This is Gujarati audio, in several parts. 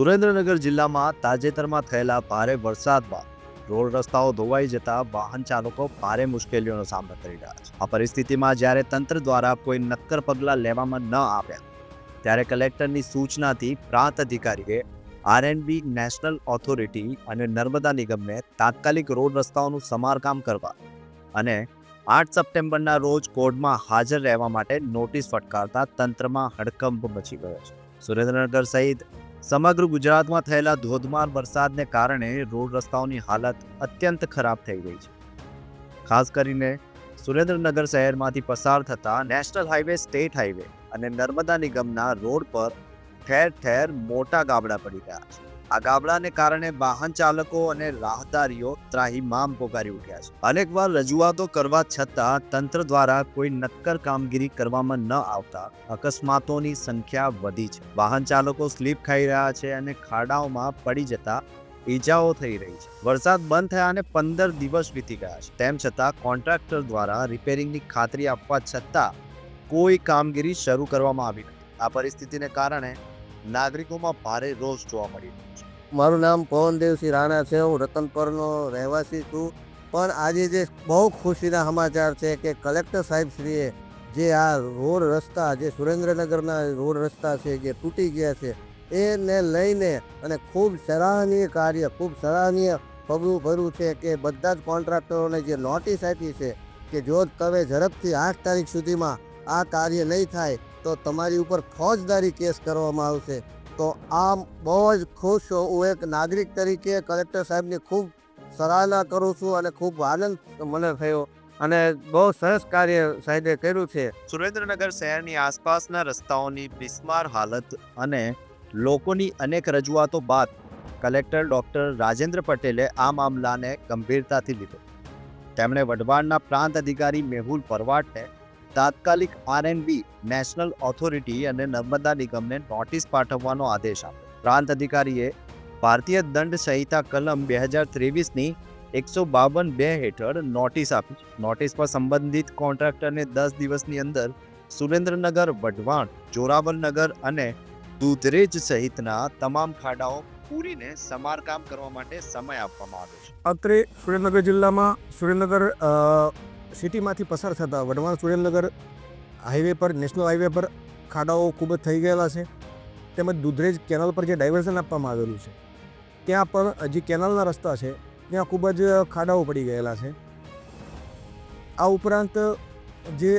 સુરેન્દ્રનગર જિલ્લામાં તાજેતરમાં થયેલા ભારે વરસાદમાં રોડ રસ્તાઓ ધોવાઈ જતા વાહન ચાલકો ભારે મુશ્કેલીઓનો સામનો કરી રહ્યા છે. આ પરિસ્થિતિમાં જ્યારે તંત્ર દ્વારા કોઈ નક્કર પગલાં લેવામાં ન આવ્યા, ત્યારે કલેક્ટરની સૂચનાથી પ્રાંત અધિકારીએ આરએનબી નેશનલ ઓથોરિટી અને નર્મદા નિગમને તાત્કાલિક રોડ રસ્તાઓનું સમારકામ કરવા અને આઠ સપ્ટેમ્બરના રોજ કોર્ટમાં હાજર રહેવા માટે નોટિસ ફટકારતા તંત્રમાં હડકંપ મચી ગયો છે. સુરેન્દ્રનગર સહિત સમગ્ર ગુજરાતમાં થયેલા ધોધમાર વરસાદને કારણે રોડ રસ્તાઓની હાલત અત્યંત ખરાબ થઈ ગઈ છે. ખાસ કરીને સુરેન્દ્રનગર શહેરમાંથી પસાર થતા નેશનલ હાઈવે સ્ટેટ હાઈવે અને નર્મદા નિગમના રોડ પર ઠેર ઠેર મોટા ગાબડા પડી ગયા છે. આ ગાબડાને કારણે વાહન ચાલકો અને રાહદારીઓ ત્રાહીમામ પોકારી ઉઠ્યા છે. અનેકવાર રજૂઆતો કરવા છતાં તંત્ર દ્વારા કોઈ નક્કર કામગીરી કરવામાં ન આવતા અકસ્માતોની સંખ્યા વધી છે. વાહન ચાલકો સ્લીપ ખાઈ રહ્યા છે અને ખાડાઓમાં પડી જતા ઈજાઓ થઈ રહી છે. વરસાદ બંધ થયા અને પંદર દિવસ વીતી ગયા છે. તેમ છતાં કોન્ટ્રાક્ટર દ્વારા રિપેરિંગની ખાતરી આપવા છતાં કોઈ કામગીરી શરૂ કરવામાં આવી નથી. આ પરિસ્થિતિને કારણે નાગરિકોમાં ભારે રોષ જોવા મળી રહ્યો છે. મારું નામ પવનદેવસિંહ રાણા છે. હું રતનપરનો રહેવાસી છું. પણ આજે જે બહુ ખુશીના સમાચાર છે કે કલેક્ટર સાહેબશ્રીએ જે આ રોડ રસ્તા, જે સુરેન્દ્રનગરના રોડ રસ્તા છે, જે તૂટી ગયા છે, એને લઈને અને ખૂબ સરાહનીય કાર્ય, ખૂબ સરાહનીય પગલું ભર્યું છે કે બધા જ કોન્ટ્રાક્ટરોને જે નોટિસ આપી છે કે જો તમે ઝડપથી આઠ તારીખ સુધીમાં આ કાર્ય નહીં થાય તો તમારી ઉપર ફોજદારી કેસ કરવામાં આવશે. તો આમ બહુ જ ખુશ. હું એક નાગરિક તરીકે કલેક્ટર સાહેબની ખૂબ સરાહના કરું છું અને ખૂબ આનંદ મને થયો અને બહુ સરસ કાર્ય સાહેબે કર્યું છે. સુરેન્દ્રનગર શહેરની આસપાસના રસ્તાઓની બિસ્માર હાલત અને લોકોની અનેક રજૂઆતો બાદ કલેક્ટર ડૉક્ટર રાજેન્દ્ર પટેલે આ મામલાને ગંભીરતાથી લીધો. તેમણે વઢવાણના પ્રાંત અધિકારી મેહુલ પરવાટને તાત્કાલિક આરએનબી નેશનલ ઓથોરિટી અને નર્મદા નિગમને નોટિસ પાઠવવાનો આદેશ આપ્યો. પ્રાંત અધિકારીએ ભારતીય દંડ સંહિતા કલમ બે હજાર ત્રેવીસની એકસો બાવન બે હેઠળ નોટિસ આપી નોટિસ પર સંબંધિત કોન્ટ્રાક્ટરને દસ દિવસની અંદર સુરેન્દ્રનગર, વઢવાણ, જોરાવરનગર અને દૂધરેજ સહિતના તમામ ખાડાઓ પૂરીને સમારકામ કરવા માટે સમય આપવામાં આવ્યો છે. અત્રે સુરેન્દ્રનગર જિલ્લામાં સુરેન્દ્રનગર સિટીમાંથી પસાર થતા વઢવાણ સુરેન્દ્રનગર હાઈવે પર, નેશનલ હાઈવે પર ખાડાઓ ખૂબ જ થઈ ગયેલા છે. તેમજ દુધરેજ કેનાલ પર જે ડાયવર્ઝન આપવામાં આવેલું છે, ત્યાં પણ જે કેનાલના રસ્તા છે, ત્યાં ખૂબ જ ખાડાઓ પડી ગયેલા છે. આ ઉપરાંત જે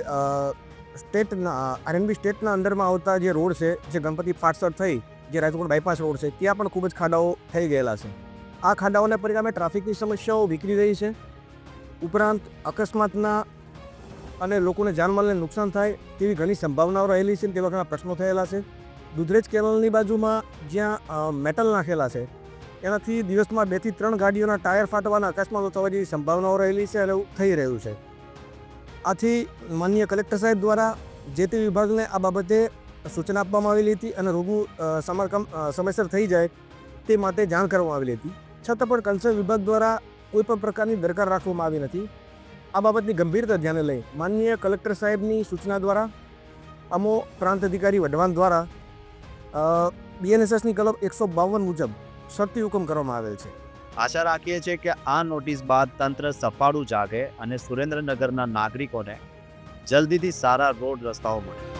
સ્ટેટના, આરએનબી સ્ટેટના અંદરમાં આવતા જે રોડ છે, જે ગણપતિ ફાટસર થઈ, જે રાજકોટ બાયપાસ રોડ છે, ત્યાં પણ ખૂબ જ ખાડાઓ થઈ ગયેલા છે. આ ખાડાઓને પરિણામે ટ્રાફિકની સમસ્યાઓ વિકરી રહી છે. ઉપરાંત અકસ્માતના અને લોકોને જાનમાલને નુકસાન થાય તેવી ઘણી સંભાવનાઓ રહેલી છે તેવા ઘણા પ્રશ્નો થયેલા છે. દુધરેજ કેનલની બાજુમાં જ્યાં મેટલ નાખેલા છે, એનાથી દિવસમાં બેથી ત્રણ ગાડીઓના ટાયર ફાટવાના અકસ્માતો થવા જેવી સંભાવનાઓ રહેલી છે અને થઈ રહ્યું છે. આથી માન્ય કલેક્ટર સાહેબ દ્વારા જે તે વિભાગને આ બાબતે સૂચના આપવામાં આવેલી હતી અને રોગનું સમારકામ સમયસર થઈ જાય તે માટે જાણ કરવામાં આવેલી હતી. છતાં પણ કન્સર્ન વિભાગ દ્વારા કોઈ પણ પ્રકારની દરકાર રાખવામાં આવી નથી. આ બાબતની ગંભીરતા ધ્યાને લઈ માનનીય કલેક્ટર સાહેબની સૂચના દ્વારા, અમો પ્રાંત અધિકારી વઢવાન દ્વારા બીએનએસએસની કલમ એકસો બાવન મુજબ શરતી હુકમ કરવામાં આવેલ છે. આશા રાખીએ છીએ કે આ નોટિસ બાદ તંત્ર સફાળું જાગે અને સુરેન્દ્રનગરના નાગરિકોને જલ્દીથી સારા રોડ રસ્તાઓ મળે.